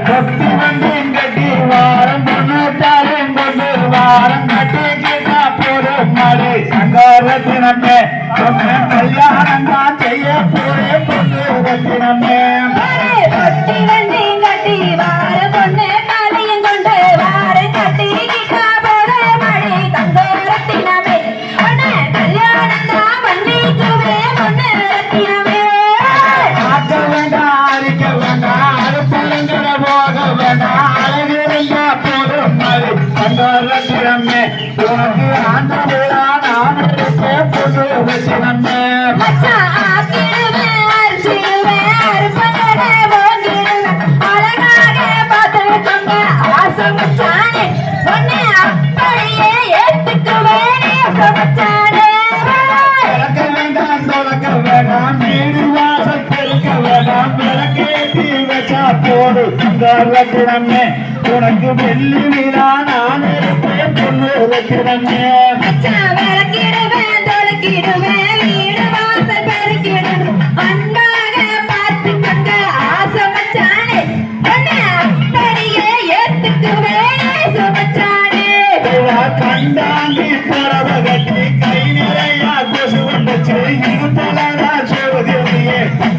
கொத்தி வண்டியும் கட்டி வாரம் பொண்ணாத்தாலும் கொண்டு வாரம் கட்டி கேட்டா போதும் மழை சங்காரத்தினமே கல்யாணம் தான் செய்ய போரே பொண்ணு ரத்தினமே மழை சங்காரத்தினமே உனக்கு ஆண்டு விழா நான் பொண்ணு போடு போடு ரத்தினமே உனக்கு வெள்ளி விழா நான் இருப்பேன் பொண்ணு ரத்தினமே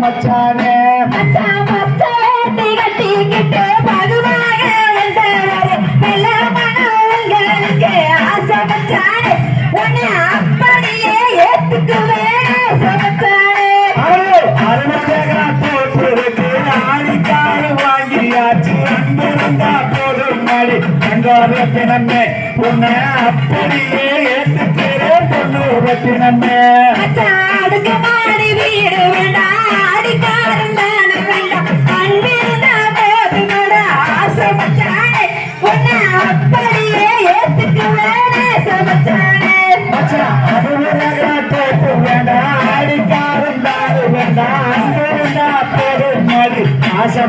மச்சானே. மச்சான் மச்ச கட்டிக்கிட்டு பதுவாக வந்தவரே வெள்ள மனம் ஆசை மச்சானே உன்னை அப்படியே ஏத்துக்குவேனே சமச்சானே தோற்றுருக்கு ஆடிக்காரு வாங்கியாச்சு அன்பு இருந்தா போதும் உன்னை அப்படியே ஏற்றுக்கிறேன் பொண்ணு ரத்தினமே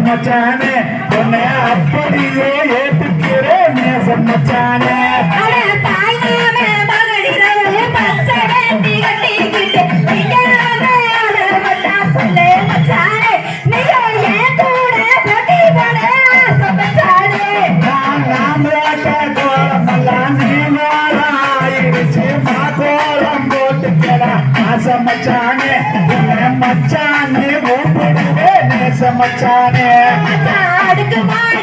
ஆசை மச்சானே உன்னை அப்படியே ஏற்றுக்கிறேன் நேசம் மச்சானே அட தாய் மாமே மகளிரவே பச்சை வேட்டி கட்டிக்கிட்டு நிஜமே அழகட்டா சொல்லு மச்சானே நீயோ என் கூட போட்டி போட ஆசை மச்சானே நான் நாமளாட்ட கோலமெல்லாம் நீமாலாயிடுச்சு. மாக்கோலம் போட்டுக்கடா. ஆசை மச்சானே, உன்னை மச்சானே கூப்பிடுவே நேச மச்சானே. மச்சான் அடுக்கு மாடி.